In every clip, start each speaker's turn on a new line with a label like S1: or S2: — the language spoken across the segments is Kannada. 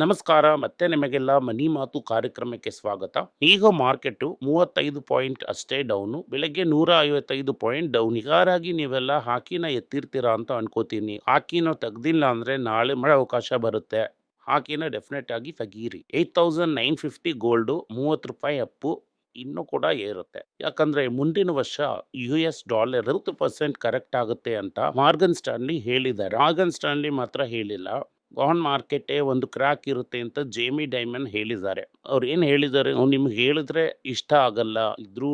S1: ನಮಸ್ಕಾರ, ಮತ್ತೆ ನಿಮಗೆಲ್ಲ ಮನಿ ಮಾತು ಕಾರ್ಯಕ್ರಮಕ್ಕೆ ಸ್ವಾಗತ. ಈಗ ಮಾರ್ಕೆಟ್ ಮೂವತ್ತೈದು ಪಾಯಿಂಟ್ ಅಷ್ಟೇ ಡೌನು, ಬೆಳಗ್ಗೆ ನೂರ ಐವತ್ತೈದು ಪಾಯಿಂಟ್ ಡೌನ್. ಹೀಗಾಗಿ ನೀವೆಲ್ಲ ಹಾಕಿನ ಎತ್ತಿರ್ತೀರಾ ಅಂತ ಅನ್ಕೋತೀನಿ. ಹಾಕಿನ ತೆಗ್ದಿಲ್ಲ ಅಂದ್ರೆ ನಾಳೆ ಮಳೆ ಅವಕಾಶ ಬರುತ್ತೆ. ಹಾಕಿನ ಡೆಫಿನೆಟ್ ಆಗಿ ತೆಗೀರಿ. Eight thousand nine fifty gold, ಮೂವತ್ತು ರೂಪಾಯಿ ಅಪ್ಪು, ಇನ್ನೂ ಕೂಡ ಏರುತ್ತೆ. ಯಾಕಂದ್ರೆ ಮುಂದಿನ ವರ್ಷ ಯು ಎಸ್ ಡಾಲರ್ ಅರವತ್ತು ಪರ್ಸೆಂಟ್ ಕರೆಕ್ಟ್ ಆಗುತ್ತೆ ಅಂತ ಮಾರ್ಗನ್ ಸ್ಟಾನ್ಲಿ ಹೇಳಿದ್ದಾರೆ. ಮಾರ್ಗನ್ ಸ್ಟಾನ್ಲಿ ಮಾತ್ರ ಹೇಳಿಲ್ಲ. ಬಾಂಡ್ ಮಾರ್ಕೆಟೇ ಒಂದು ಕ್ರ್ಯಾಕ್ ಇರುತ್ತೆ ಅಂತ ಜೇಮಿ ಡೈಮಂಡ್ ಹೇಳಿದ್ದಾರೆ. ಅವ್ರು ಏನು ಹೇಳಿದ್ದಾರೆ? ನಿಮ್ಗೆ ಹೇಳಿದ್ರೆ ಇಷ್ಟ ಆಗಲ್ಲ. ಇದ್ರೂ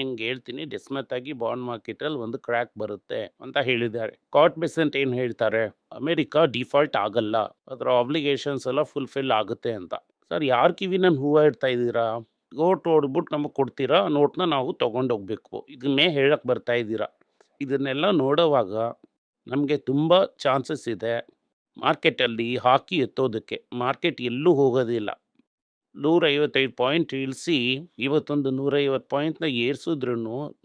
S1: ನಿಮ್ಗೆ ಹೇಳ್ತೀನಿ, ಡೆಸ್ಮತ್ ಆಗಿ ಬಾಂಡ್ ಮಾರ್ಕೆಟಲ್ಲಿ ಒಂದು ಕ್ರ್ಯಾಕ್ ಬರುತ್ತೆ ಅಂತ ಹೇಳಿದ್ದಾರೆ. ಕಾಟ್ ಬೆಸೆಂಟ್ ಏನು ಹೇಳ್ತಾರೆ? ಅಮೆರಿಕ ಡಿಫಾಲ್ಟ್ ಆಗಲ್ಲ. ಅದರ ಆಬ್ಲಿಗೇಷನ್ಸ್ ಎಲ್ಲ ಫುಲ್ಫಿಲ್ ಆಗುತ್ತೆ ಅಂತ. ಸರ್, ಯಾರು ಕಿವಿ ನಾನು ಹೂವು ಇಡ್ತಾ ಇದ್ದೀರಾ? ನೋಟ್ ಓಡ್ಬಿಟ್ಟು ನಮಗೆ ಕೊಡ್ತೀರಾ? ನೋಟ್ನ ನಾವು ತೊಗೊಂಡೋಗ್ಬೇಕು. ಇದನ್ನೇ ಹೇಳಕ್ಕೆ ಬರ್ತಾ ಇದ್ದೀರಾ? ಇದನ್ನೆಲ್ಲ ನೋಡೋವಾಗ ನಮಗೆ ತುಂಬ ಚಾನ್ಸಸ್ ಇದೆ. ಮಾರ್ಕೆಟಲ್ಲಿ ಹಾಕಿ ಎತ್ತೋದಕ್ಕೆ. ಮಾರ್ಕೆಟ್ ಎಲ್ಲೂ ಹೋಗೋದಿಲ್ಲ ನೂರೈವತ್ತೈದು ಪಾಯಿಂಟ್ ಇಳಿಸಿ ಇವತ್ತೊಂದು ನೂರೈವತ್ತು ಪಾಯಿಂಟ್ನ ಏರ್ಸಿದ್ರು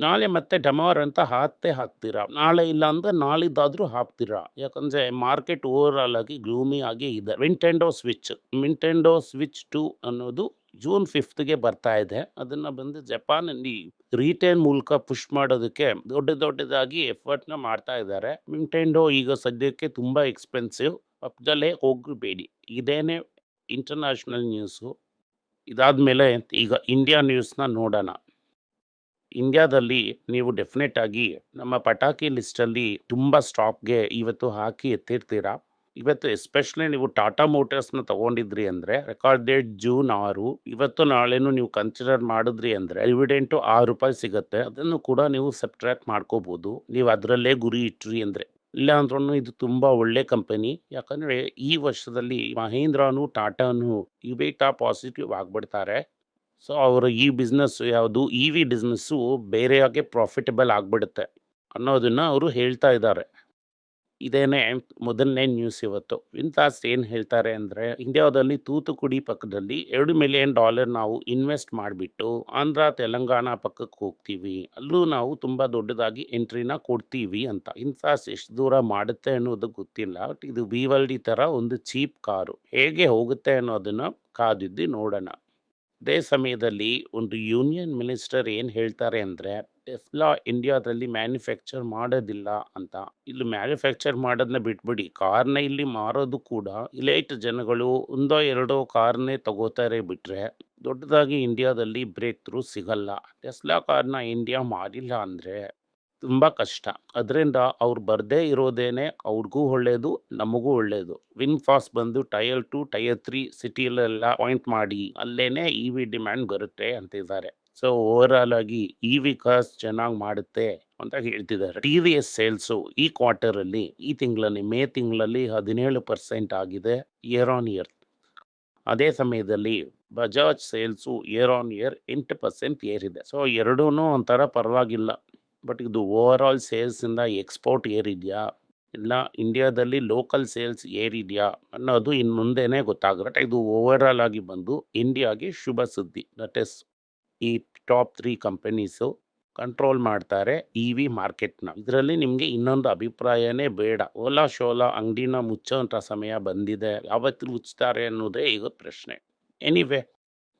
S1: ನಾಳೆ ಮತ್ತೆ ಡಮಾರ್ ಅಂತ ಹಾತೆ ಹಾಕ್ತೀರಾ? ನಾಳೆ ಇಲ್ಲ ಅಂದರೆ ನಾಳಿದ್ದಾದರೂ ಹಾಕ್ತೀರಾ? ಯಾಕಂದ್ರೆ ಮಾರ್ಕೆಟ್ ಓವರ್ ಆಗಿ ಗ್ಲೂಮಿ ಆಗಿ ಇದೆ. Nintendo Switch Nintendo Switch two ಅನ್ನೋದು ಜೂನ್ ಫಿಫ್ತ್ಗೆ ಬರ್ತಾ ಇದೆ. ಅದನ್ನ ಬಂದು ಜಪಾನಲ್ಲಿ ರೀಟೇಲ್ ಮೂಲಕ ಪುಷ್ ಮಾಡೋದಕ್ಕೆ ದೊಡ್ಡ ದೊಡ್ಡದಾಗಿ ಎಫರ್ಟ್ನ ಮಾಡ್ತಾ ಇದ್ದಾರೆ. ನಿಂಟೆಂಡೋ ಈಗ ಸದ್ಯಕ್ಕೆ ತುಂಬ ಎಕ್ಸ್ಪೆನ್ಸಿವ್ ಪಕ್ಕದಲ್ಲೇ ಹೋಗಬೇಡಿ. ಇದೇನೆ ಇಂಟರ್ನ್ಯಾಷನಲ್ ನ್ಯೂಸು ಇದಾದಮೇಲೆ ಈಗ ಇಂಡಿಯಾ ನ್ಯೂಸ್ನ ನೋಡೋಣ. ಇಂಡಿಯಾದಲ್ಲಿ ನೀವು ಡೆಫಿನೆಟ್ ಆಗಿ ನಮ್ಮ ಪಟಾಕಿ ಲಿಸ್ಟಲ್ಲಿ ತುಂಬ ಸ್ಟಾಪ್ಗೆ ಇವತ್ತು ಹಾಕಿ ಎತ್ತಿರ್ತೀರಾ? ಇವತ್ತು ಎಸ್ಪೆಷಲಿ ನೀವು ಟಾಟಾ ಮೋಟರ್ಸ್ನ ತಗೊಂಡಿದ್ರಿ ಅಂದರೆ ರೆಕಾರ್ಡ್ ಡೇಟ್ ಜೂನ್ ಆರು, ಇವತ್ತು ನಾಳೆನೂ ನೀವು ಕನ್ಸಿಡರ್ ಮಾಡಿದ್ರಿ ಅಂದರೆ ಡಿವಿಡೆಂಟು ಆರು ರೂಪಾಯಿ ಸಿಗುತ್ತೆ. ಅದನ್ನು ಕೂಡ ನೀವು ಸಬ್ಟ್ರ್ಯಾಕ್ಟ್ ಮಾಡ್ಕೋಬೋದು. ನೀವು ಅದರಲ್ಲೇ ಗುರಿ ಇಟ್ಟ್ರಿ ಅಂದರೆ. ಇಲ್ಲ ಅಂದ್ರೂ ಇದು ತುಂಬ ಒಳ್ಳೆ ಕಂಪನಿ. ಯಾಕಂದರೆ ಈ ವರ್ಷದಲ್ಲಿ ಮಹೇಂದ್ರನು, ಟಾಟಾನು, ಇವೇಟಾ ಪಾಸಿಟಿವ್ ಆಗಿಬಿಡ್ತಾರೆ. ಸೊ, ಅವರ ಈ ಬಿಸ್ನೆಸ್ ಯಾವುದು ಇ ವಿ ಬಿಸ್ನೆಸ್ಸು ಬೇರೆಯಾಗೆ ಪ್ರಾಫಿಟಬಲ್ ಆಗಿಬಿಡುತ್ತೆ ಅನ್ನೋದನ್ನು ಅವರು ಹೇಳ್ತಾ ಇದ್ದಾರೆ. ಇದೇನೆ ಮೊದಲನೇ ನ್ಯೂಸ್ ಇವತ್ತು. ವಿಂತಾಸ್ ಏನು ಹೇಳ್ತಾರೆ ಅಂದರೆ, ಇಂಡಿಯಾದಲ್ಲಿ ತೂತುಕುಡಿ ಪಕ್ಕದಲ್ಲಿ ಎರಡು ಮಿಲಿಯನ್ ಡಾಲರ್ ನಾವು ಇನ್ವೆಸ್ಟ್ ಮಾಡಿಬಿಟ್ಟು, ಆಂಧ್ರ, ತೆಲಂಗಾಣ ಪಕ್ಕಕ್ಕೆ ಹೋಗ್ತೀವಿ. ಅಲ್ಲೂ ನಾವು ತುಂಬ ದೊಡ್ಡದಾಗಿ ಎಂಟ್ರಿನ ಕೊಡ್ತೀವಿ ಅಂತ. ಇನ್ಫಾಸ್ಟ್ ಎಷ್ಟು ದೂರ ಮಾಡುತ್ತೆ ಅನ್ನೋದು ಗೊತ್ತಿಲ್ಲ. ಬಟ್ ಇದು ವಿವಲ್ಡಿ ಥರ ಒಂದು ಚೀಪ್ ಕಾರು. ಹೇಗೆ ಹೋಗುತ್ತೆ ಅನ್ನೋದನ್ನು ಕಾದಿದ್ದು ನೋಡೋಣ. ಅದೇ ಸಮಯದಲ್ಲಿ ಒಂದು ಯೂನಿಯನ್ ಮಿನಿಸ್ಟರ್ ಏನು ಹೇಳ್ತಾರೆ ಅಂದರೆ ಟೆಸ್ಲಾ ಇಂಡಿಯಾದಲ್ಲಿ ಮ್ಯಾನುಫ್ಯಾಕ್ಚರ್ ಮಾಡೋದಿಲ್ಲ ಅಂತ. ಇಲ್ಲಿ ಮ್ಯಾನುಫ್ಯಾಕ್ಚರ್ ಮಾಡೋದನ್ನ ಬಿಟ್ಬಿಡಿ. ಕಾರ್ನ ಇಲ್ಲಿ ಮಾರೋದು ಕೂಡ ಇಲೈಟ್ ಜನಗಳು ಒಂದೋ ಎರಡೋ ಕಾರ್ನೇ ತಗೋತಾರೆ ಬಿಟ್ರೆ ದೊಡ್ಡದಾಗಿ ಇಂಡಿಯಾದಲ್ಲಿ ಬ್ರೇಕ್ ಥ್ರೂ ಸಿಗಲ್ಲ. ಟೆಸ್ಲಾ ಕಾರ್ನ ಇಂಡಿಯಾ ಮಾರಿಲ್ಲ ಅಂದರೆ ತುಂಬ ಕಷ್ಟ. ಅದರಿಂದ ಅವ್ರು ಬರದೇ ಇರೋದೇನೆ ಅವ್ರಿಗೂ ಒಳ್ಳೇದು, ನಮಗೂ ಒಳ್ಳೇದು. ವಿನ್ ಫಾಸ್ಟ್ ಬಂದು ಟಯರ್ ಟು, ಟಯರ್ ತ್ರೀ ಸಿಟಿಯಲ್ಲೆಲ್ಲ ಪಾಯಿಂಟ್ ಮಾಡಿ ಅಲ್ಲೇನೆ ಇ ವಿ ಡಿಮ್ಯಾಂಡ್ ಬರುತ್ತೆ ಅಂತಿದ್ದಾರೆ. ಸೊ ಓವರ್ ಆಲ್ ಆಗಿ ಇ ವಿಕಾಸ್ ಚೆನ್ನಾಗಿ ಮಾಡುತ್ತೆ ಅಂತ ಹೇಳ್ತಿದ್ದಾರೆ. ಟಿ ವಿ ಎಸ್ ಸೇಲ್ಸು ಈ ಕ್ವಾರ್ಟರ್ ಅಲ್ಲಿ ಈ ತಿಂಗಳಲ್ಲಿ, ಮೇ ತಿಂಗಳಲ್ಲಿ ಹದಿನೇಳು ಪರ್ಸೆಂಟ್ ಆಗಿದೆ ಇಯರ್ ಆನ್ ಇಯರ್ ಅದೇ ಸಮಯದಲ್ಲಿ Bajaj sales year on year ಎಂಟು ಪರ್ಸೆಂಟ್ ಏರಿದೆ. ಸೊ ಎರಡೂ ಒಂಥರ ಪರವಾಗಿಲ್ಲ. ಬಟ್ ಇದು ಓವರ್ ಆಲ್ ಸೇಲ್ಸಿಂದ ಎಕ್ಸ್ಪೋರ್ಟ್ ಏರಿದೆಯಾ? ಇಲ್ಲ, ಇಂಡಿಯಾದಲ್ಲಿ ಲೋಕಲ್ ಸೇಲ್ಸ್ ಏರಿದೆಯಾ? ಅನ್ನೋದು ಇನ್ನು ಮುಂದೆನೇ ಗೊತ್ತಾಗುತ್ತೆ. ಇದು ಓವರ್ ಆಲ್ ಆಗಿ ಬಂದು ಇಂಡಿಯಾಗೆ ಶುಭ ಸುದ್ದಿ. ದಟ್ ಇಸ್ ಈ ಟಾಪ್ ತ್ರೀ ಕಂಪನೀಸು ಕಂಟ್ರೋಲ್ ಮಾಡ್ತಾರೆ ಇ ವಿ ಮಾರ್ಕೆಟ್ನ. ಇದರಲ್ಲಿ ನಿಮಗೆ ಇನ್ನೊಂದು ಅಭಿಪ್ರಾಯನೇ ಬೇಡ. ಓಲಾ ಶೋಲಾ ಅಂಗಡಿನ ಮುಚ್ಚೋಂಥ ಸಮಯ ಬಂದಿದೆ. ಯಾವತ್ತು ಮುಚ್ತಾರೆ ಅನ್ನೋದೇ ಈಗ ಪ್ರಶ್ನೆ. ಎನಿವೆ,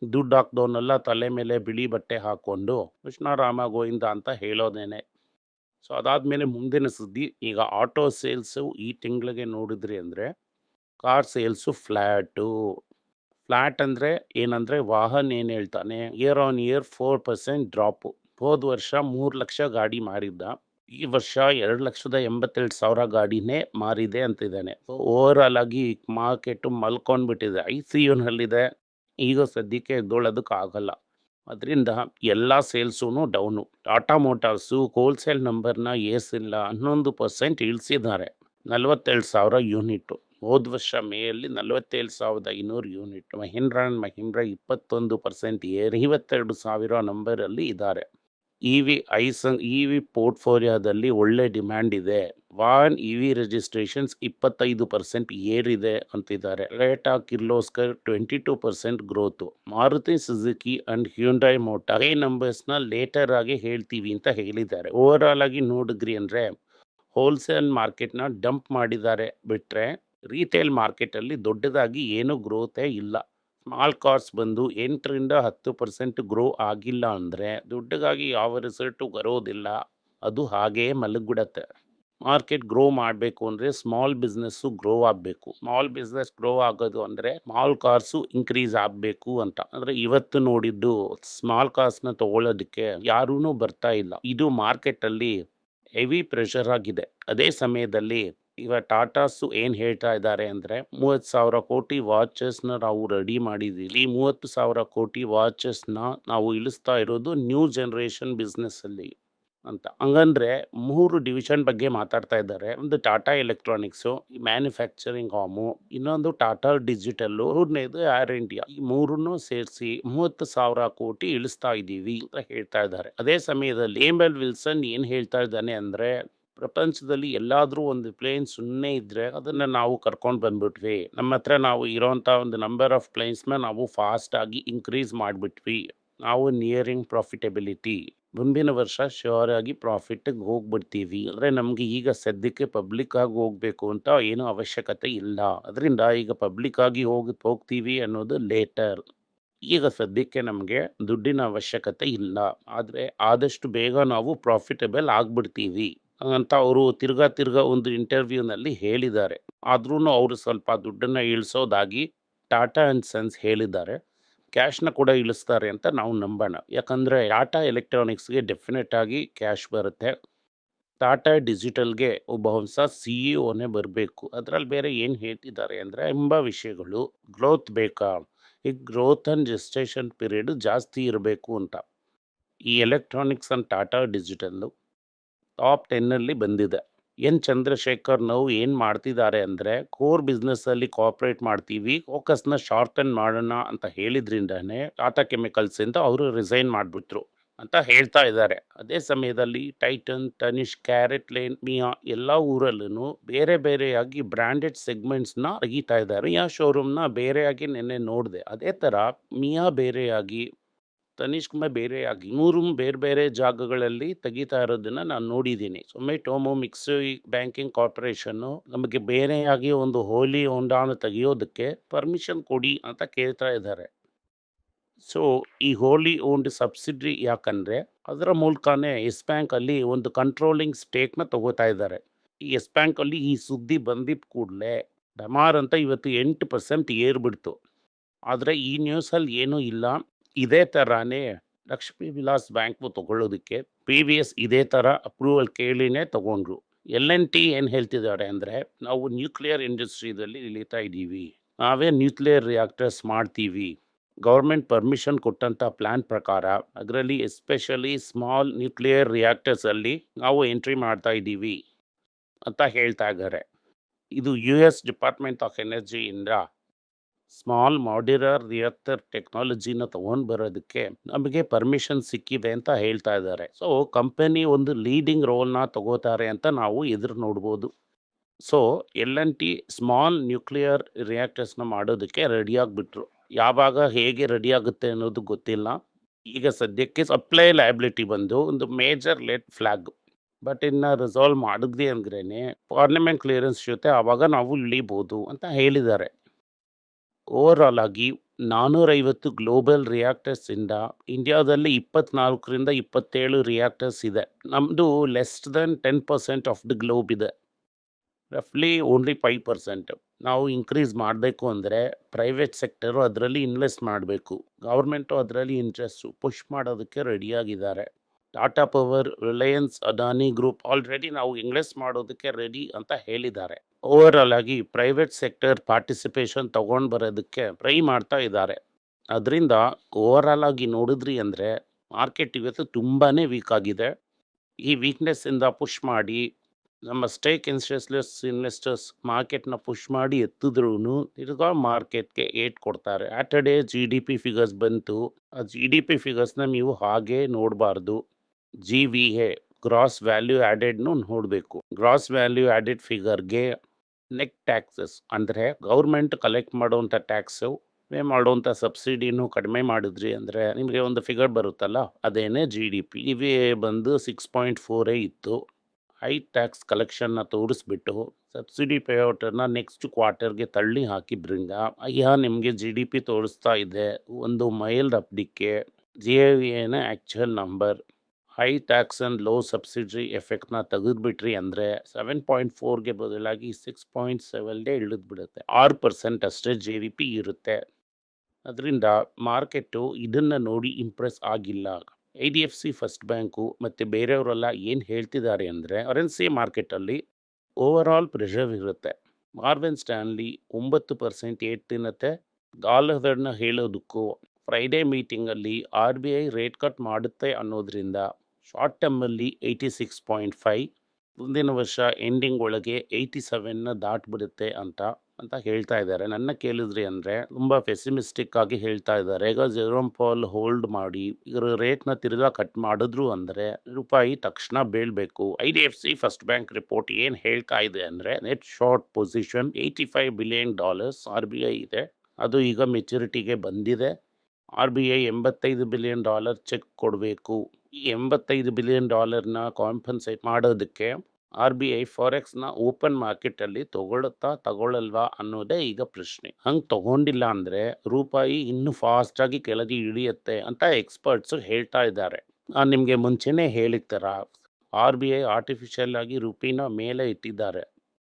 S1: ದುಡ್ಡು ಹಾಕ್ದವನ್ನೆಲ್ಲ ತಲೆ ಮೇಲೆ ಬಿಳಿ ಬಟ್ಟೆ ಹಾಕ್ಕೊಂಡು ಕೃಷ್ಣರಾಮ ಗೋವಿಂದ ಅಂತ ಹೇಳೋದೇನೆ. ಸೊ, ಅದಾದಮೇಲೆ ಮುಂದಿನ ಸುದ್ದಿ, ಈಗ ಆಟೋ ಸೇಲ್ಸು ಈ ತಿಂಗಳಿಗೆ ನೋಡಿದ್ರಿ ಅಂದರೆ, ಕಾರ್ ಸೇಲ್ಸು ಫ್ಲ್ಯಾಟು. ಫ್ಲ್ಯಾಟ್ ಅಂದರೆ ಏನಂದರೆ ವಾಹನ್ ಏನು ಹೇಳ್ತಾನೆ year on year four percent drop ಹೋದ ವರ್ಷ ಮೂರು ಲಕ್ಷ ಗಾಡಿ ಮಾರಿದ್ದ. ಈ ವರ್ಷ ಎರಡು ಲಕ್ಷದ ಎಂಬತ್ತೆರಡು ಸಾವಿರ ಗಾಡಿನೇ ಮಾರಿದೆ ಅಂತಿದ್ದಾನೆ. ಓವರ್ ಆಲ್ ಆಗಿ ಮಾರ್ಕೆಟು ಮಲ್ಕೊಂಡ್ಬಿಟ್ಟಿದೆ. ಐ ಸಿ ಯುನಲ್ಲಿದೆ ಈಗ ಸದ್ಯಕ್ಕೆ ಎದ್ದೊಳೋದಕ್ಕಾಗಲ್ಲ ಅದರಿಂದ ಎಲ್ಲ ಸೇಲ್ಸೂ ಡೌನು. ಟಾಟಾ ಮೋಟಾರ್ಸು ಹೋಲ್ಸೇಲ್ ನಂಬರ್ನ ಏಸಿಲ್ಲ ಹನ್ನೊಂದು ಪರ್ಸೆಂಟ್ ಇಳಿಸಿದ್ದಾರೆ. ನಲವತ್ತೆರಡು ಸಾವಿರ ಯೂನಿಟ್ಟು ಹೋದ ವರ್ಷ ಮೇಯಲ್ಲಿ ನಲವತ್ತೇಳು ಸಾವಿರದ ಐನೂರು ಯೂನಿಟ್ ಮಹೀಂದ್ರ ಆ್ಯಂಡ್ ಮಹೀಂದ್ರ ಇಪ್ಪತ್ತೊಂದು ಪರ್ಸೆಂಟ್ ಏರ್ ಐವತ್ತೆರಡು ಸಾವಿರ ನಂಬರಲ್ಲಿ ಇದ್ದಾರೆ. ಇ ವಿ ಐಸಂಗ್ ಇ ವಿ ಪೋರ್ಟ್ಫೋಲಿಯೋದಲ್ಲಿ ಒಳ್ಳೆ ಡಿಮ್ಯಾಂಡ್ ಇದೆ. ವಾನ್ ಇ ವಿ ರಿಜಿಸ್ಟ್ರೇಷನ್ಸ್ ಇಪ್ಪತ್ತೈದು ಪರ್ಸೆಂಟ್ ಏರಿದೆ ಅಂತಿದ್ದಾರೆ. ರೇಟಾ Kirloskar twenty two percent growth. Maruti Suzuki and Hyundai ಮೋಟಾ ಈ ನಂಬರ್ಸ್ನ ಲೇಟರ್ ಆಗಿ ಹೇಳ್ತೀವಿ ಅಂತ ಹೇಳಿದ್ದಾರೆ. ಓವರ್ ಆಲ್ ಆಗಿ ನೋಡಿದ್ರಿ ಅಂದರೆ ಹೋಲ್ಸೇಲ್ ಮಾರ್ಕೆಟ್ನ ಡಂಪ್ ಮಾಡಿದ್ದಾರೆ ಬಿಟ್ಟರೆ ರೀಟೇಲ್ ಮಾರ್ಕೆಟಲ್ಲಿ ದೊಡ್ಡದಾಗಿ ಏನೂ ಗ್ರೋತೇ ಇಲ್ಲ. ಸ್ಮಾಲ್ ಕಾರ್ಸ್ ಬಂದು ಎಂಟರಿಂದ ಹತ್ತು ಪರ್ಸೆಂಟ್ ಗ್ರೋ ಆಗಿಲ್ಲ ಅಂದರೆ ದೊಡ್ಡದಾಗಿ ಯಾವ ರಿಸಲ್ಟು ಬರೋದಿಲ್ಲ. ಅದು ಹಾಗೇ ಮಲಗಿಬಿಡತ್ತೆ. ಮಾರ್ಕೆಟ್ ಗ್ರೋ ಮಾಡಬೇಕು ಅಂದರೆ ಸ್ಮಾಲ್ ಬಿಸ್ನೆಸ್ಸು ಗ್ರೋ ಆಗಬೇಕು. ಸ್ಮಾಲ್ ಬಿಸ್ನೆಸ್ ಗ್ರೋ ಆಗೋದು ಅಂದರೆ ಸ್ಮಾಲ್ ಕಾರ್ಸು ಇನ್ಕ್ರೀಸ್ ಆಗಬೇಕು ಅಂತ. ಅಂದರೆ ಇವತ್ತು ನೋಡಿದ್ದು ಸ್ಮಾಲ್ ಕಾರ್ಸ್ನ ತಗೊಳ್ಳೋದಕ್ಕೆ ಯಾರೂ ಬರ್ತಾ ಇಲ್ಲ. ಇದು ಮಾರ್ಕೆಟಲ್ಲಿ ಹೆವಿ ಪ್ರೆಷರ್ ಆಗಿದೆ. ಅದೇ ಸಮಯದಲ್ಲಿ ಇವಾಗ ಟಾಟಾಸು ಏನು ಹೇಳ್ತಾ ಇದ್ದಾರೆ ಅಂದರೆ ಮೂವತ್ತು ಸಾವಿರ ಕೋಟಿ ವಾಚಸ್ನ ನಾವು ರೆಡಿ ಮಾಡಿದ್ದೀವಿ. ಮೂವತ್ತು ಸಾವಿರ ಕೋಟಿ ವಾಚಸ್ನ ನಾವು ಇಳಿಸ್ತಾ ಇರೋದು ನ್ಯೂ ಜನ್ರೇಷನ್ ಬಿಸ್ನೆಸ್ಸಲ್ಲಿ ಅಂತ. ಹಂಗಂದ್ರೆ ಮೂರು ಡಿವಿಷನ್ ಬಗ್ಗೆ ಮಾತಾಡ್ತಾ ಇದ್ದಾರೆ. ಒಂದು ಟಾಟಾ ಎಲೆಕ್ಟ್ರಾನಿಕ್ಸು ಮ್ಯಾನುಫ್ಯಾಕ್ಚರಿಂಗ್ ಹಾಮು ಇನ್ನೊಂದು ಟಾಟಾ ಡಿಜಿಟಲ್ಲು ಮೂರನೇದು ಏರ್ ಇಂಡಿಯಾ ಈ ಮೂರನ್ನು ಸೇರಿಸಿ ಮೂವತ್ತು ಸಾವಿರ ಕೋಟಿ ಇಳಿಸ್ತಾ ಇದ್ದೀವಿ ಅಂತ ಹೇಳ್ತಾ ಇದ್ದಾರೆ. ಅದೇ ಸಮಯದಲ್ಲಿ ಏಂಬೆಲ್ ವಿಲ್ಸನ್ ಏನು ಹೇಳ್ತಾ ಇದ್ದಾನೆ ಅಂದರೆ ಪ್ರಪಂಚದಲ್ಲಿ ಎಲ್ಲಾದರೂ ಒಂದು ಪ್ಲೇನ್ ಸುಮ್ಮನೆ ಇದ್ದರೆ ಅದನ್ನು ನಾವು ಕರ್ಕೊಂಡು ಬಂದ್ಬಿಟ್ವಿ. ನಮ್ಮ ಹತ್ರ ನಾವು ಇರೋಂಥ ಒಂದು ನಂಬರ್ ಆಫ್ ಪ್ಲೇನ್ಸ್ನ ನಾವು ಫಾಸ್ಟಾಗಿ ಇನ್ಕ್ರೀಸ್ ಮಾಡಿಬಿಟ್ವಿ. ನಾವು ನಿಯರಿಂಗ್ ಪ್ರಾಫಿಟಬಿಲಿಟಿ ಮುಂದಿನ ವರ್ಷ ಶ್ಯೂರ್ ಆಗಿ ಪ್ರಾಫಿಟ್ಗೆ ಹೋಗ್ಬಿಡ್ತೀವಿ. ಅಂದರೆ ನಮಗೆ ಈಗ ಸದ್ಯಕ್ಕೆ ಪಬ್ಲಿಕ್ ಆಗಿ ಹೋಗಬೇಕು ಅಂತ ಏನೂ ಅವಶ್ಯಕತೆ ಇಲ್ಲ. ಅದರಿಂದ ಈಗ ಪಬ್ಲಿಕ್ ಆಗಿ ಹೋಗಿ, ಹೋಗ್ತೀವಿ ಅನ್ನೋದು ಲೇಟರ್ ಈಗ ಸದ್ಯಕ್ಕೆ ನಮಗೆ ದುಡ್ಡಿನ ಅವಶ್ಯಕತೆ ಇಲ್ಲ. ಆದರೆ ಆದಷ್ಟು ಬೇಗ ನಾವು ಪ್ರಾಫಿಟಬಲ್ ಆಗ್ಬಿಡ್ತೀವಿ. ಅಂತ ಅವರು ತಿರ್ಗಾ ತಿರ್ಗಾ ಒಂದು ಇಂಟರ್ವ್ಯೂನಲ್ಲಿ ಹೇಳಿದ್ದಾರೆ. ಆದ್ರೂ ಅವರು ಸ್ವಲ್ಪ ದುಡ್ಡನ್ನು ಇಳಿಸೋದಾಗಿ ಟಾಟಾ ಆ್ಯಂಡ್ ಸನ್ಸ್ ಹೇಳಿದ್ದಾರೆ. ಕ್ಯಾಶ್ನ ಕೂಡ ಇಳಿಸ್ತಾರೆ ಅಂತ ನಾವು ನಂಬೋಣ. ಯಾಕಂದರೆ ಟಾಟಾ ಎಲೆಕ್ಟ್ರಾನಿಕ್ಸ್ಗೆ ಡೆಫಿನೆಟ್ ಆಗಿ ಕ್ಯಾಶ್ ಬರುತ್ತೆ. ಟಾಟಾ ಡಿಜಿಟಲ್ಗೆ ಒಬ್ಬ ಹೊಸ ಸಿ ಇ ಒನೇ ಬರಬೇಕು. ಅದರಲ್ಲಿ ಬೇರೆ ಏನು ಹೇಳ್ತಿದ್ದಾರೆ ಅಂದರೆ ಎಂಬ ವಿಷಯಗಳು ಗ್ರೋತ್ ಬೇಕಾ? ಈ ಗ್ರೋತ್ ಆ್ಯಂಡ್ ಜೆಸ್ಟೇಷನ್ ಪೀರಿಯಡ್ ಜಾಸ್ತಿ ಇರಬೇಕು ಅಂತ. ಈ electronics and Tata digital top ಟೆನ್ನಲ್ಲಿ ಬಂದಿದೆ. ಎನ್ ಚಂದ್ರಶೇಖರ್ ನಾವು ಏನು ಮಾಡ್ತಿದ್ದಾರೆ ಅಂದರೆ, ಕೋರ್ ಬಿಸ್ನೆಸ್ಸಲ್ಲಿ ಕೋಆಪ್ರೇಟ್ ಮಾಡ್ತೀವಿ, ಫೋಕಸ್ನ ಶಾರ್ಟನ್ ಮಾಡೋಣ ಅಂತ ಹೇಳಿದ್ರಿಂದನೇ ಟಾಟಾ ಕೆಮಿಕಲ್ಸಿಂದ ಅವರು ರಿಸೈನ್ ಮಾಡಿಬಿಟ್ರು ಅಂತ ಹೇಳ್ತಾ ಇದ್ದಾರೆ. ಅದೇ ಸಮಯದಲ್ಲಿ Titan, Tanishq, CaratLane, Mia ಎಲ್ಲ ಊರಲ್ಲೂ ಬೇರೆ ಬೇರೆಯಾಗಿ ಬ್ರ್ಯಾಂಡೆಡ್ ಸೆಗ್ಮೆಂಟ್ಸ್ನ ಅಗೀತಾ ಇದ್ದಾರೆ. ಮಿಯಾ ಶೋರೂಮ್ನ ಬೇರೆಯಾಗಿ ನೆನ್ನೆ ನೋಡಿದೆ. ಅದೇ ಥರ ಮಿಯಾ ಬೇರೆಯಾಗಿ ತನಿಷ್ಕ್ಮ ಬೇರೆಯಾಗಿ ಮೂರೂ ಬೇರೆ ಬೇರೆ ಜಾಗಗಳಲ್ಲಿ ತೆಗಿತಾ ಇರೋದನ್ನ ನಾನು ನೋಡಿದ್ದೀನಿ. ಸೊಮೆಟೋಮೋ ಮಿಕ್ಸಿ ಬ್ಯಾಂಕಿಂಗ್ ಕಾರ್ಪೊರೇಷನ್ನು ನಮಗೆ ಬೇರೆಯಾಗಿ ಒಂದು ಹೋಲಿ ಹೊಂಡಾನ ತೆಗಿಯೋದಕ್ಕೆ ಪರ್ಮಿಷನ್ ಕೊಡಿ ಅಂತ ಕೇಳ್ತಾ ಇದ್ದಾರೆ. ಸೊ, ಈ ಹೋಲಿ ಓನ್ಡ್ ಸಬ್ಸಿಡಿ ಯಾಕಂದರೆ ಅದರ ಮೂಲಕನೇ ಎಸ್ ಬ್ಯಾಂಕಲ್ಲಿ ಒಂದು ಕಂಟ್ರೋಲಿಂಗ್ ಸ್ಟೇಕ್ನ ತಗೋತಾ ಇದ್ದಾರೆ. ಈ ಎಸ್ ಬ್ಯಾಂಕಲ್ಲಿ ಈ ಸುದ್ದಿ ಬಂದಿದ್ದ ಕೂಡಲೇ ಡಮಾರ್ ಅಂತ ಇವತ್ತು ಎಂಟು ಪರ್ಸೆಂಟ್ ಏರ್ಬಿಡ್ತು. ಆದರೆ ಈ ನ್ಯೂಸಲ್ಲಿ ಏನೂ ಇಲ್ಲ. ಇದೇ ಥರನೇ ಲಕ್ಷ್ಮೀ ವಿಲಾಸ್ ಬ್ಯಾಂಕು ತಗೊಳ್ಳೋದಕ್ಕೆ ಪಿ ವಿ ಎಸ್ ಇದೇ ಥರ ಅಪ್ರೂವಲ್ ಕೇಳಿನೇ ತಗೊಂಡ್ರು. ಎಲ್ ಎನ್ ಟಿ ಏನು ಹೇಳ್ತಿದ್ದಾರೆ ಅಂದರೆ, ನಾವು ನ್ಯೂಕ್ಲಿಯರ್ ಇಂಡಸ್ಟ್ರಿದಲ್ಲಿ ಇಳಿತಾ ಇದ್ದೀವಿ. ನಾವೇ ನ್ಯೂಕ್ಲಿಯರ್ ರಿಯಾಕ್ಟರ್ಸ್ ಮಾಡ್ತೀವಿ. ಗೌರ್ಮೆಂಟ್ ಪರ್ಮಿಷನ್ ಕೊಟ್ಟಂಥ ಪ್ಲ್ಯಾನ್ ಪ್ರಕಾರ ಅದರಲ್ಲಿ ಎಸ್ಪೆಷಲಿ ಸ್ಮಾಲ್ ನ್ಯೂಕ್ಲಿಯರ್ ರಿಯಾಕ್ಟರ್ಸಲ್ಲಿ ನಾವು ಎಂಟ್ರಿ ಮಾಡ್ತಾ ಇದ್ದೀವಿ ಅಂತ ಹೇಳ್ತಾ ಇದ್ದಾರೆ. ಇದು ಯು ಎಸ್ ಡಿಪಾರ್ಟ್ಮೆಂಟ್ ಆಫ್ ಎನರ್ಜಿಯಿಂದ ಸ್ಮಾಲ್ ಮಾಡ್ಯುಲರ್ ರಿಯಾಕ್ಟರ್ ಟೆಕ್ನಾಲಜಿನ ತಗೊಂಡು ಬರೋದಕ್ಕೆ ನಮಗೆ ಪರ್ಮಿಷನ್ ಸಿಕ್ಕಿದೆ ಅಂತ ಹೇಳ್ತಾ ಇದ್ದಾರೆ. ಸೊ ಕಂಪನಿ ಒಂದು ಲೀಡಿಂಗ್ ರೋಲ್ನ ತಗೋತಾರೆ ಅಂತ ನಾವು ಎದುರು ನೋಡ್ಬೋದು. So L N T small nuclear ರಿಯಾಕ್ಟರ್ಸ್ನ ಮಾಡೋದಕ್ಕೆ ರೆಡಿ ಆಗಿಬಿಟ್ರು. ಯಾವಾಗ ಹೇಗೆ ರೆಡಿ ಆಗುತ್ತೆ ಅನ್ನೋದು ಗೊತ್ತಿಲ್ಲ. ಈಗ ಸದ್ಯಕ್ಕೆ ಸಪ್ಲೈ ಲಯಬಿಲಿಟಿ ಬಂದು ಒಂದು ಮೇಜರ್ ಲೆಟ್ ಫ್ಲಾಗ್ ಬಟ್ ಇನ್ನು ರಿಸಾಲ್ವ್ ಮಾಡಿದ್ವಿ ಅಂದ್ರೇ ಪಾರ್ಲಿಮೆಂಟ್ ಕ್ಲಿಯರೆನ್ಸ್ ಜೊತೆ ಆವಾಗ ನಾವು ಇಳಿಬೋದು ಅಂತ ಹೇಳಿದ್ದಾರೆ. ಓವರ್ ಆಲ್ ಆಗಿ ನಾನ್ನೂರೈವತ್ತು ಗ್ಲೋಬಲ್ ರಿಯಾಕ್ಟರ್ಸಿಂದ ಇಂಡಿಯಾದಲ್ಲಿ ಇಪ್ಪತ್ನಾಲ್ಕರಿಂದ ಇಪ್ಪತ್ತೇಳು ರಿಯಾಕ್ಟರ್ಸ್ ಇದೆ. ನಮ್ಮದು less than ten percent of the globe ಇದೆ. ರಫ್ಲಿ ಓನ್ಲಿ ಫೈವ್ ಪರ್ಸೆಂಟ್ ನಾವು ಇನ್ಕ್ರೀಸ್ ಮಾಡಬೇಕು ಅಂದರೆ ಪ್ರೈವೇಟ್ ಸೆಕ್ಟರು ಅದರಲ್ಲಿ ಇನ್ವೆಸ್ಟ್ ಮಾಡಬೇಕು. ಗೌರ್ಮೆಂಟು ಅದರಲ್ಲಿ ಇಂಟ್ರೆಸ್ಟು ಪುಷ್ ಮಾಡೋದಕ್ಕೆ ರೆಡಿಯಾಗಿದ್ದಾರೆ Tata power Reliance Adani group already ನಾವು ಇನ್ವೆಸ್ಟ್ ಮಾಡೋದಕ್ಕೆ ರೆಡಿ ಅಂತ ಹೇಳಿದ್ದಾರೆ. ಓವರ್ ಆಲ್ ಆಗಿ ಪ್ರೈವೇಟ್ ಸೆಕ್ಟರ್ ಪಾರ್ಟಿಸಿಪೇಷನ್ ತಗೊಂಡು ಬರೋದಕ್ಕೆ ಟ್ರೈ ಮಾಡ್ತಾ ಇದ್ದಾರೆ. ಅದರಿಂದ ಓವರ್ ಆಲ್ ಆಗಿ ನೋಡಿದ್ರಿ ಅಂದರೆ ಮಾರ್ಕೆಟ್ ಇವತ್ತು ತುಂಬಾ ವೀಕ್ ಆಗಿದೆ. ಈ ವೀಕ್ನೆಸ್ಸಿಂದ ಪುಷ್ ಮಾಡಿ, ನಮ್ಮ ಸ್ಟೇಕ್ ಇನ್ಸ್ಟೆಸ್ಲೆಸ್ ಇನ್ವೆಸ್ಟರ್ಸ್ ಮಾರ್ಕೆಟ್ನ ಪುಷ್ ಮಾಡಿ ಎತ್ತಿದ್ರೂ ತಿರ್ಗಾ ಮಾರ್ಕೆಟ್ಗೆ ಏಟ್ ಕೊಡ್ತಾರೆ. Saturday G D P figures ಬಂತು. ಆ ಜಿ ಡಿ ಪಿ ಫಿಗರ್ಸ್ನ ನೀವು ಹಾಗೆ ನೋಡಬಾರ್ದು. G V A gross value ಆ್ಯಡೆಡ್ನು ನೋಡಬೇಕು. ಗ್ರಾಸ್ ವ್ಯಾಲ್ಯೂ ಆ್ಯಡೆಡ್ ಫಿಗರ್ಗೆ ನೆಕ್ ಟ್ಯಾಕ್ಸಸ್ ಅಂದರೆ ಗೌರ್ಮೆಂಟ್ ಕಲೆಕ್ಟ್ ಮಾಡುವಂಥ ಟ್ಯಾಕ್ಸು ಪೇ ಮಾಡುವಂಥ ಸಬ್ಸಿಡಿನೂ ಕಡಿಮೆ ಮಾಡಿದ್ರಿ ಅಂದರೆ ನಿಮಗೆ ಒಂದು ಫಿಗರ್ ಬರುತ್ತಲ್ಲ, ಅದೇನೇ ಜಿ ಡಿ ಪಿ ಇ ಬಂದು ಸಿಕ್ಸ್ ಪಾಯಿಂಟ್ ಫೋರೇ ಇತ್ತು. ಹೈ ಟ್ಯಾಕ್ಸ್ ಕಲೆಕ್ಷನ್ನ ತೋರಿಸ್ಬಿಟ್ಟು ಸಬ್ಸಿಡಿ ಪೇಔಟನ್ನು ನೆಕ್ಸ್ಟ್ ಕ್ವಾರ್ಟರ್ಗೆ ತಳ್ಳಿ ಹಾಕಿದ್ರಿಂದ ಅಯ್ಯ ನಿಮಗೆ ಜಿ ಡಿ ಪಿ ತೋರಿಸ್ತಾ ಇದೆ, ಒಂದು ಮೈಲ್ಡ್ ಅಪ್ಡಿಕ್ಕೆ, ಜಿ ಎ ವಿ ಎನ actual number high tax and low subsidy ಎಫೆಕ್ಟ್ನ ತೆಗೆದುಬಿಟ್ರಿ ಅಂದರೆ ಸೆವೆನ್ ಪಾಯಿಂಟ್ ಫೋರ್ಗೆ ಬದಲಾಗಿ ಸಿಕ್ಸ್ ಪಾಯಿಂಟ್ ಸೆವೆನ್ಗೆ ಇಳಿದ್ಬಿಡುತ್ತೆ. ಆರು ಪರ್ಸೆಂಟ್ ಅಷ್ಟೇ ಜೆ ವಿ ಪಿ ಇರುತ್ತೆ. ಅದರಿಂದ ಮಾರ್ಕೆಟು ಇದನ್ನು ನೋಡಿ ಇಂಪ್ರೆಸ್ ಆಗಿಲ್ಲ. I D F C first bank ಮತ್ತು ಬೇರೆಯವರೆಲ್ಲ ಏನು ಹೇಳ್ತಿದ್ದಾರೆ ಅಂದರೆ ಕರೆನ್ಸಿ ಮಾರ್ಕೆಟಲ್ಲಿ ಓವರ್ ಆಲ್ ಪ್ರೆಷರ್ ಇರುತ್ತೆ. ಮಾರ್ವೆನ್ ಸ್ಟ್ಯಾನ್ಲಿ ಒಂಬತ್ತು ಪರ್ಸೆಂಟ್ ಏಟ್ ತಿನ್ನತ್ತೆ ಡಾಲರ್ನ ಹೇಳೋದಕ್ಕೂ Friday ಮೀಟಿಂಗಲ್ಲಿ R B I rate cut ಮಾಡುತ್ತೆ ಅನ್ನೋದ್ರಿಂದ ಶಾರ್ಟ್ ಟರ್ಮಲ್ಲಿ ಏಯ್ಟಿ ಸಿಕ್ಸ್ ಪಾಯಿಂಟ್ ಫೈವ್ ಮುಂದಿನ ವರ್ಷ ಎಂಡಿಂಗ್ ಒಳಗೆ ಏಯ್ಟಿ ಸೆವೆನ್ನ ದಾಟ್ಬಿಡುತ್ತೆ ಅಂತ ಅಂತ ಹೇಳ್ತಾ ಇದ್ದಾರೆ. ನನ್ನ ಕೇಳಿದ್ರಿ ಅಂದರೆ ತುಂಬ ಪೆಸಿಮಿಸ್ಟಿಕ್ ಆಗಿ ಹೇಳ್ತಾ ಇದ್ದಾರೆ. ಈಗ ಜೆರೋಮ್ ಪಾಲ್ ಹೋಲ್ಡ್ ಮಾಡಿ ಇದರ ರೇಟ್ನ ತಿರುಗಾ ಕಟ್ ಮಾಡಿದ್ರು ಅಂದರೆ ರೂಪಾಯಿ ತಕ್ಷಣ ಬೀಳಬೇಕು. I D F C first bank report ಏನು ಹೇಳ್ತಾ ಇದೆ ಅಂದರೆ net short position eighty five billion dollars R B I ಇದೆ. ಅದು ಈಗ ಮೆಚುರಿಟಿಗೆ ಬಂದಿದೆ. ಆರ್ ಬಿ ಐ ಎಂಬತ್ತೈದು ಬಿಲಿಯನ್ ಡಾಲರ್ ಚೆಕ್ ಕೊಡಬೇಕು. ಈ ಎಂಬತ್ತೈದು ಬಿಲಿಯನ್ ಡಾಲರ್ನ ಕಾಂಪನ್ಸೇಟ್ ಮಾಡೋದಕ್ಕೆ ಆರ್ ಬಿ ಐ ಫಾರೆಕ್ಸ್ನ ಓಪನ್ ಮಾರ್ಕೆಟಲ್ಲಿ ತಗೊಳುತ್ತಾ ತಗೊಳ್ಳಲ್ವಾ ಅನ್ನೋದೇ ಈಗ ಪ್ರಶ್ನೆ. ಹಂಗೆ ತಗೊಂಡಿಲ್ಲ ಅಂದರೆ ರೂಪಾಯಿ ಇನ್ನೂ ಫಾಸ್ಟಾಗಿ ಕೆಳಗೆ ಇಳಿಯುತ್ತೆ ಅಂತ ಎಕ್ಸ್ಪರ್ಟ್ಸು ಹೇಳ್ತಾ ಇದ್ದಾರೆ. ನಾನು ನಿಮಗೆ ಮುಂಚೆನೇ ಹೇಳಿರ್ತಾರ ಆರ್ ಬಿ ಐ ಆರ್ಟಿಫಿಷಿಯಲ್ ಆಗಿ ರೂಪಿನ ಮೇಲೆ ಇಟ್ಟಿದ್ದಾರೆ.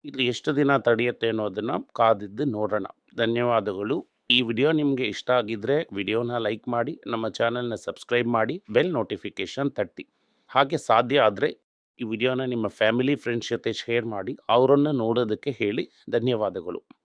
S1: ಇಲ್ಲಿ ಎಷ್ಟು ದಿನ ತಡೆಯುತ್ತೆ ಅನ್ನೋದನ್ನು ಕಾದಿದ್ದು ನೋಡೋಣ. ಧನ್ಯವಾದಗಳು. ಈ ವಿಡಿಯೋ ನಿಮಗೆ ಇಷ್ಟ ಆಗಿದ್ದರೆ ವಿಡಿಯೋನ ಲೈಕ್ ಮಾಡಿ, ನಮ್ಮ ಚಾನಲ್ನ ಸಬ್ಸ್ಕ್ರೈಬ್ ಮಾಡಿ, ಬೆಲ್ ನೋಟಿಫಿಕೇಷನ್ ತಟ್ಟಿ. ಹಾಗೆ ಸಾಧ್ಯ ಆದರೆ ಈ ವಿಡಿಯೋನ ನಿಮ್ಮ ಫ್ಯಾಮಿಲಿ, ಫ್ರೆಂಡ್ಸ್ ಜೊತೆ ಶೇರ್ ಮಾಡಿ, ಅವರನ್ನು ನೋಡೋದಕ್ಕೆ ಹೇಳಿ. ಧನ್ಯವಾದಗಳು.